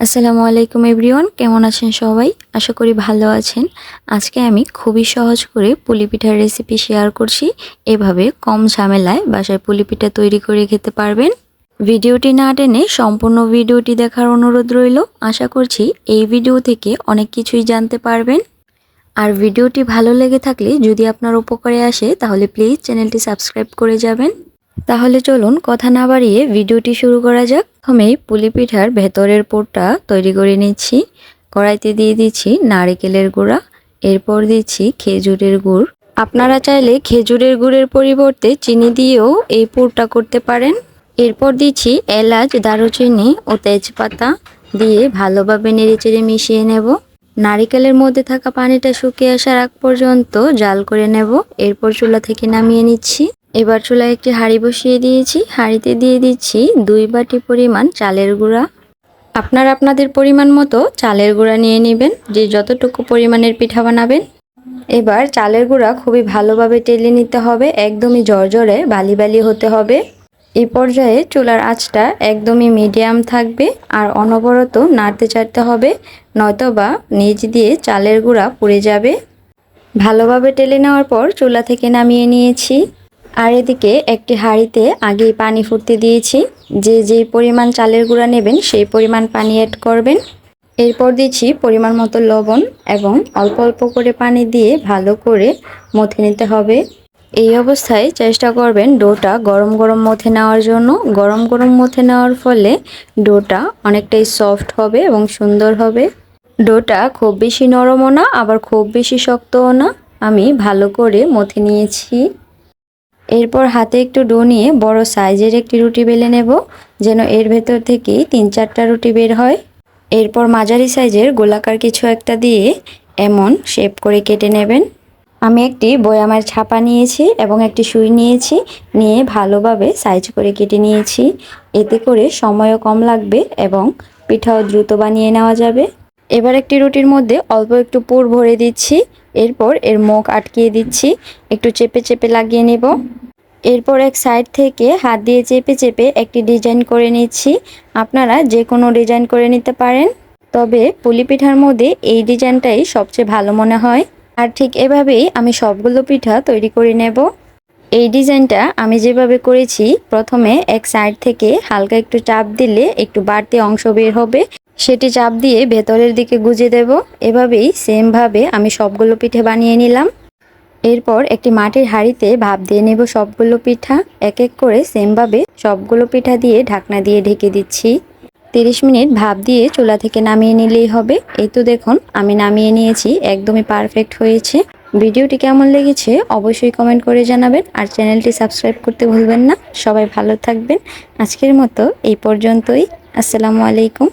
আসসালামু আলাইকুম এভরিওয়ান, কেমন আছেন সবাই? আশা করি ভালো আছেন। আজকে আমি খুবই সহজ করে পুলি পিঠার রেসিপি শেয়ার করছি। এভাবে কম ঝামেলায় বাসায় পুলি পিঠা তৈরি করে খেতে পারবেন। ভিডিওটি না টেনে সম্পূর্ণ ভিডিওটি দেখার অনুরোধ রইল। আশা করছি এই ভিডিও থেকে অনেক কিছুই জানতে পারবেন। আর ভিডিওটি ভালো লেগে থাকলে যদি আপনার উপকারে আসে, তাহলে প্লিজ চ্যানেলটি সাবস্ক্রাইব করে যাবেন। তাহলে চলুন কথা না বাড়িয়ে ভিডিওটি শুরু করা যাক। প্রথমেই পুলি পিঠার ভেতরের পোরটা তৈরি করে নিচ্ছি। কড়াইতে দিয়ে দিচ্ছি নারিকেলের গুঁড়া। এরপর দিচ্ছি খেজুরের গুড়। আপনারা চাইলে খেজুরের গুড়ের পরিবর্তে চিনি দিয়েও এই পুরটা করতে পারেন। এরপর দিচ্ছি এলাচ, দারুচিনি ও তেজপাতা দিয়ে ভালোভাবে নেড়েচেড়ে মিশিয়ে নেব। নারিকেলের মধ্যে থাকা পানিটা শুকিয়ে আসার আগ পর্যন্ত জাল করে নেব। এরপর চুলা থেকে নামিয়ে নিচ্ছি। এবার চুলায় একটি হাঁড়ি বসিয়ে দিয়েছি। হাঁড়িতে দিয়ে দিচ্ছি দুই বাটি পরিমাণ চালের গুঁড়া। আপনার আপনাদের পরিমাণ মতো চালের গুঁড়া নিয়ে নেবেন, যে যতটুকু পরিমাণের পিঠা বানাবেন। এবার চালের গুঁড়া খুবই ভালোভাবে টেলে নিতে হবে, একদমই জর্জরে বালি বালি হতে হবে। এই পর্যায়ে চুলার আঁচটা একদমই মিডিয়াম থাকবে আর অনবরত নাড়তে চাড়তে হবে, নয়তোবা নিচ দিয়ে চালের গুঁড়া পুড়ে যাবে। ভালোভাবে টেলে নেওয়ার পর চুলা থেকে নামিয়ে নিয়েছি। আর এদিকে একটি হাঁড়িতে আগেই পানি ফুটতে দিয়েছি। যে যেই পরিমাণ চালের গুঁড়া নেবেন, সেই পরিমাণ পানি অ্যাড করবেন। এরপর দিচ্ছি পরিমাণ মতো লবণ এবং অল্প অল্প করে পানি দিয়ে ভালো করে মথে নিতে হবে। এই অবস্থায় চেষ্টা করবেন ডোটা গরম গরম মথে নেওয়ার জন্য। গরম গরম মথে নেওয়ার ফলে ডোটা অনেকটাই সফট হবে এবং সুন্দর হবে। ডোটা খুব বেশি নরমও না, আবার খুব বেশি শক্তও না। আমি ভালো করে মথে নিয়েছি। এরপর হাতে একটু ডো নিয়ে বড় সাইজের একটি রুটি বেলে নেব, যেন এর ভেতর থেকে তিন চারটা রুটি বের হয়। এরপর মাঝারি সাইজের গোলাকার কিছু একটা দিয়ে এমন শেপ করে কেটে নেবেন। আমি একটি বয়ামের ছাপা নিয়েছি এবং একটি সুই নিয়েছি, নিয়ে ভালোভাবে সাইজ করে কেটে নিয়েছি। এতে করে সময়ও কম লাগবে এবং পিঠাও দ্রুত বানিয়ে নেওয়া যাবে। এবার একটি রুটির মধ্যে অল্প একটু পুর ভরে দিচ্ছি, এরপর এর মুখ আটকিয়ে দিচ্ছি, একটু চেপে চেপে লাগিয়ে নেব। এরপর এক সাইড থেকে হাত দিয়ে চেপে চেপে একটি ডিজাইন করে নিচ্ছি। আপনারা যে কোনো ডিজাইন করে নিতে পারেন। তবে পুলি পিঠার মধ্যে এই ডিজাইনটাই সবচেয়ে ভালো মনে হয়। আর ঠিক এভাবেই আমি সবগুলো পিঠা তৈরি করে নেব। এই ডিজাইনটা আমি যেভাবে করেছি, প্রথমে এক সাইড থেকে হালকা একটু চাপ দিলে একটু বাড়তি অংশ বের হবে। সেটি চাপ দিয়ে ভেতরের দিকে গুজে দেব। এভাবেই সেমভাবে আমি সবগুলো পিঠে বানিয়ে নিলাম। এরপর একটি মাটির হাঁড়িতে ভাপ দিয়ে নেব সবগুলো পিঠা এক এক করে সেমভাবে সবগুলো পিঠা দিয়ে ঢাকনা দিয়ে ঢেকে দিচ্ছি। তিরিশ মিনিট ভাপ দিয়ে চুলা থেকে নামিয়ে নিলেই হবে। এই তো দেখুন, আমি নামিয়ে নিয়েছি, একদমই পারফেক্ট হয়েছে। ভিডিওটি কেমন লেগেছে অবশ্যই কমেন্ট করে জানাবেন আর চ্যানেলটি সাবস্ক্রাইব করতে ভুলবেন না। সবাই ভালো থাকবেন। আজকের মতো এই পর্যন্তই। আসসালামু আলাইকুম।